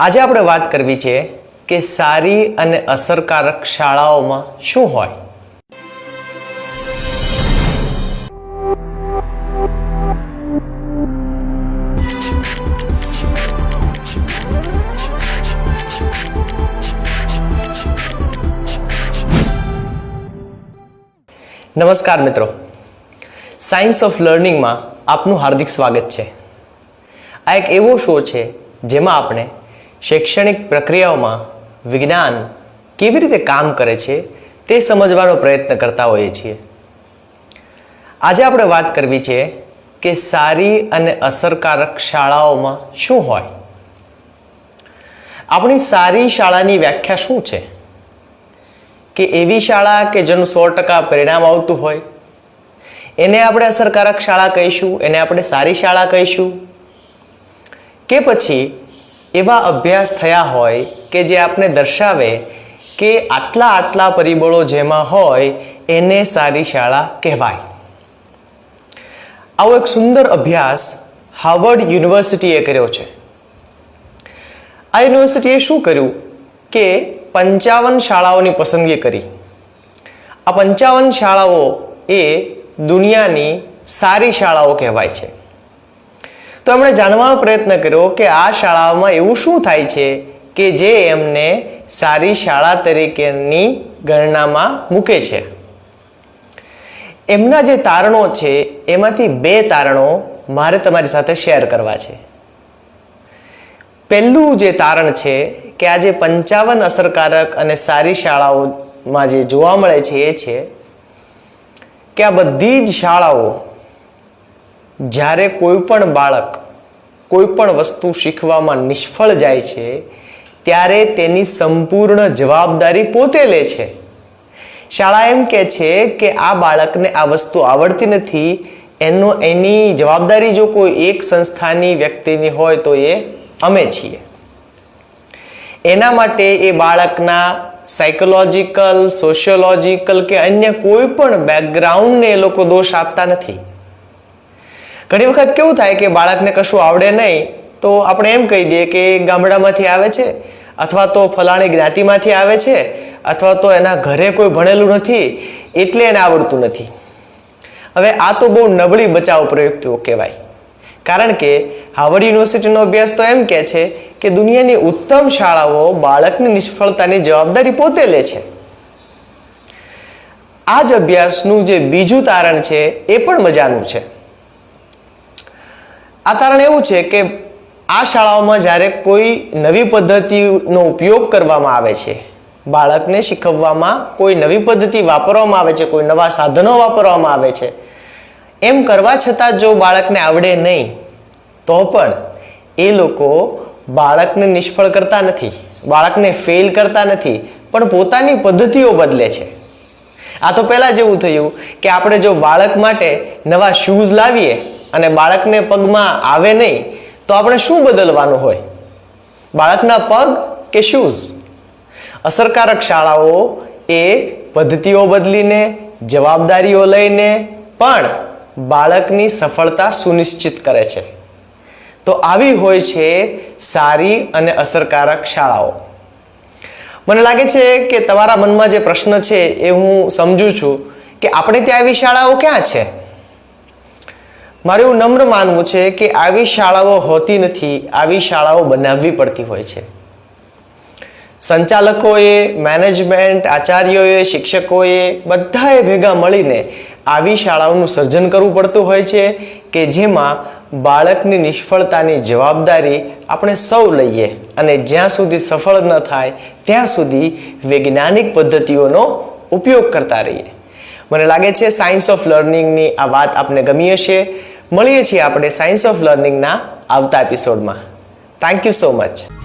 આજે આપણે વાત કરવી છે કે સારી અને અસરકારક શાળાઓમાં શું હોય? નમસ્કાર મિત્રો. સાયન્સ ઓફ લર્નિંગમાં આપનું હાર્દિક સ્વાગત છે. આ એક એવો શો છે જેમાં આપણે શૈક્ષણિક પ્રક્રિયાઓમાં વિજ્ઞાન કેવી રીતે કામ કરે છે તે સમજવાનો પ્રયત્ન કરતા હોઈએ છીએ. આજે આપણે વાત કરવી છે કે સારી અને અસરકારક શાળાઓમાં શું હોય. આપણી સારી શાળાની વ્યાખ્યા શું છે? કે એવી શાળા કે જેનું સો ટકા પરિણામ આવતું હોય. એને આપણે અસરકારક શાળા કહીશું, એને આપણે સારી શાળા કહીશું. કે પછી એવા અભ્યાસ થયા હોય કે જે આપને દર્શાવે કે આટલા આટલા પરિબળો જેમાં હોય એને સારી શાળા કહેવાય. આવો એક સુંદર અભ્યાસ હાર્વર્ડ યુનિવર્સિટીએ કર્યો છે. આ યુનિવર્સિટીએ શું કર્યું કે પંચાવન શાળાઓની પસંદગી કરી. આ પંચાવન શાળાઓ એ દુનિયાની સારી શાળાઓ કહેવાય છે. તો એમણે જાણવાનો પ્રયત્ન કર્યો કે આ શાળાઓમાં એવું શું થાય છે કે જે એમને સારી શાળા તરીકેની ગણનામાં મૂકે છે. એમના જે તારણો છે, એમાંથી બે તારણો મારે તમારી સાથે શેર કરવા છે. પહેલું જે તારણ છે કે આજે પંચાવન અસરકારક અને સારી શાળાઓમાં જે જોવા મળે છે એ છે કે આ બધી જ શાળાઓ જ્યારે કોઈ પણ બાળક કોઈ પણ વસ્તુ શીખવામાં નિષ્ફળ જાય છે, ત્યારે તેની સંપૂર્ણ જવાબદારી પોતે લે છે. શાળા એમ કહે છે કે આ બાળકને આ વસ્તુ આવડતી નથી, એનો એની જવાબદારી જો કોઈ એક સંસ્થાની વ્યક્તિની હોય તો એ અમે છીએ. એના માટે એ બાળકના સાયકોલોજીકલ સોશિયોલોજીકલ કે અન્ય કોઈ પણ બેકગ્રાઉન્ડને એ લોકો દોષ આપતા નથી. ઘણી વખત કેવું થાય કે બાળકને કશું આવડે નહીં, તો આપણે એમ કહી દઈએ કે ગામડામાંથી આવે છે, અથવા તો ફલાણી જ્ઞાતિમાંથી આવે છે, અથવા તો એના ઘરે કોઈ ભણેલું નથી, એટલે એને આવડતું નથી. હવે આ તો બહુ નબળી બચાવ પ્રયુક્તિઓ કહેવાય. કારણ કે હાવર્ડ યુનિવર્સિટીનો અભ્યાસ તો એમ કહે છે કે દુનિયાની ઉત્તમ શાળાઓ બાળકની નિષ્ફળતાની જવાબદારી પોતે લે છે. આ જ અભ્યાસનું જે બીજું તારણ છે, એ પણ મજાનું છે. આ કારણ એવું છે કે આ શાળાઓમાં જ્યારે કોઈ નવી પદ્ધતિનો ઉપયોગ કરવામાં આવે છે, બાળકને શીખવવામાં કોઈ નવી પદ્ધતિ વાપરવામાં આવે છે, કોઈ નવા સાધનો વાપરવામાં આવે છે, એમ કરવા છતાં જો બાળકને આવડે નહીં, તો પણ એ લોકો બાળકને નિષ્ફળ કરતા નથી, બાળકને ફેલ કરતા નથી, પણ પોતાની પદ્ધતિઓ બદલે છે. આ તો પહેલાં જેવું થયું કે આપણે જો બાળક માટે નવા શૂઝ લાવીએ અને બાળકને પગમાં આવે નહીં, તો આપણે શું બદલવાનું હોય? બાળકના પગ કે શૂઝ અસરકારક શાળાઓ એ પદ્ધતિઓ બદલીને, જવાબદારીઓ લઈને પણ બાળકની સફળતા સુનિશ્ચિત કરે છે. તો આવી હોય છે સારી અને અસરકારક શાળાઓ. મને લાગે છે કે તમારા મનમાં જે પ્રશ્ન છે એ હું સમજું છું કે આપણે ત્યાં આવી શાળાઓ ક્યાં છે? મારું એવું નમ્ર માનવું છે કે આવી શાળાઓ હોતી નથી, આવી શાળાઓ બનાવવી પડતી હોય છે. સંચાલકોએ, મેનેજમેન્ટ, આચાર્યોએ, શિક્ષકોએ બધાએ ભેગા મળીને આવી શાળાઓનું સર્જન કરવું પડતું હોય છે કે જેમાં બાળકની નિષ્ફળતાની જવાબદારી આપણે સૌ લઈએ અને જ્યાં સુધી સફળ ન થાય, ત્યાં સુધી વૈજ્ઞાનિક પદ્ધતિઓનો ઉપયોગ કરતા રહીએ. મને લાગે છે સાયન્સ ઓફ લર્નિંગની આ વાત આપને ગમી હશે. મળીએ છીએ આપણે સાયન્સ ઓફ લર્નિંગના આવતા એપિસોડમાં થેન્ક યુ સો મચ